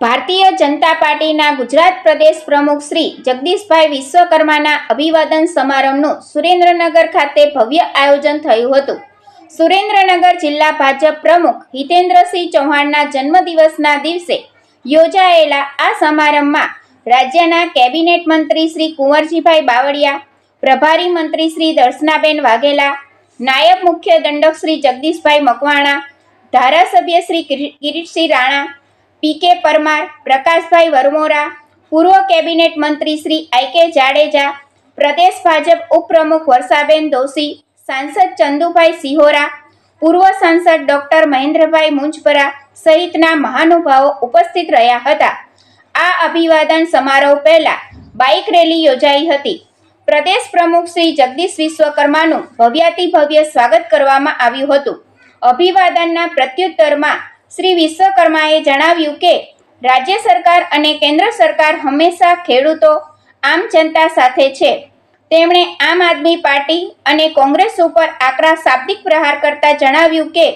ભારતીય જનતા પાર્ટીના ગુજરાત પ્રદેશ પ્રમુખ શ્રી જગદીશભાઈ વિશ્વકર્માના અભિવાદન સમારંભનું સુરેન્દ્રનગર ખાતે ભવ્ય આયોજન થયું હતું. સુરેન્દ્રનગર જિલ્લા ભાજપ પ્રમુખ હિતેન્દ્રસિંહ ચૌહાણના જન્મદિવસના દિવસે યોજાયેલા આ સમારંભમાં રાજ્યના કેબિનેટ મંત્રી શ્રી કુંવરજીભાઈ બાવળિયા, પ્રભારી મંત્રી શ્રી દર્શનાબેન વાઘેલા, નાયબ મુખ્ય દંડક શ્રી જગદીશભાઈ મકવાણા, ધારાસભ્ય શ્રી કિરી- કિરીટસિંહ રાણા પીકે પરમાર, પ્રકાશભાઈ વરમોરા, પૂર્વ કેબિનેટ મંત્રી શ્રી આઈ કે જાડેજા, પ્રદેશ ભાજપ ઉપપ્રમુખ વર્ષાબેન દોશી, સાંસદ ચંદુભાઈ સિહોરા, પૂર્વ સાંસદ ડોક્ટર મહેન્દ્રભાઈ મુંજપરા સહિતના મહાનુભાવો ઉપસ્થિત રહ્યા હતા. આ અભિવાદન સમારોહ પહેલા બાઇક રેલી યોજાઈ હતી. પ્રદેશ પ્રમુખ શ્રી જગદીશ વિશ્વકર્માનું ભવ્યાતિ ભવ્ય સ્વાગત કરવામાં આવ્યું હતું. અભિવાદનના પ્રત્યુત્તરમાં શ્રી વિશ્વકર્માએ જણાવ્યું કે, રાજ્ય સરકાર અને કેન્દ્ર સરકાર હંમેશા ખેડૂતો, આમ જનતા સાથે છે. તેમણે આમ આદમી પાર્ટી અને કોંગ્રેસ ઉપર આકરા શાબ્દિક પ્રહાર કરતા જણાવ્યું કે,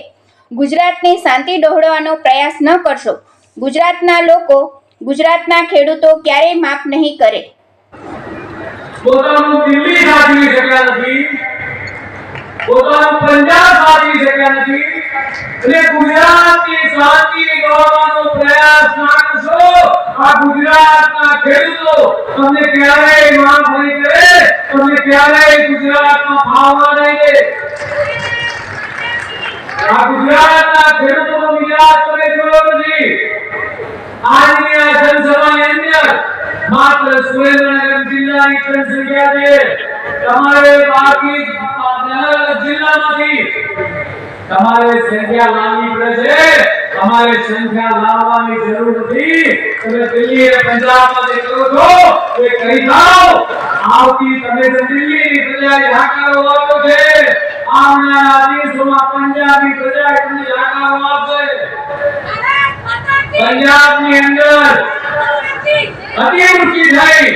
ગુજરાતની શાંતિ ડહોળવાનો પ્રયાસ ન કરશો. ગુજરાતના લોકો, ગુજરાતના ખેડૂતો ક્યારેય માફ નહીં કરે. પોતાનું દિલ્હી નથી, પોતાનું પંજાબ નથી અને ગુજરાતની શાંતિ દોરવાનો પ્રયાસ ના કરશો આ ગુજરાતના ખેડૂતો તમને ક્યારેય માફ નહીં કરે તમને ક્યારેય ગુજરાતમાં ફાવવા નહીં દે આ ગુજરાતના ખેડૂતોનો વિચાર તમે જોયો નથી આજની આ જનસભાની અંદર માત્ર સુરેન્દ્રનગર જિલ્લાની જનસંખ્યા છે તમારે બાકી અલગ જિલ્લામાંથી તમારે સંખ્યા લાવવી પડે છે તમારે સંખ્યા લાવવાની જરૂર નથી તમે દિલ્હી અને પંજાબમાંથી કરો છો એ કરી જાઓ આવતી તમે તો દિલ્હીની પ્રજાએ હાકારો આપો છે આવનારા દિવસોમાં પંજાબી પ્રજા તમને હાકારો આપશે પંજાબની અંદર અતિવૃષ્ટિ થઈ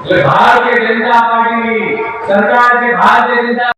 એટલે ભારતીય જનતા પાર્ટીની સરકાર કે ભારતીય જનતા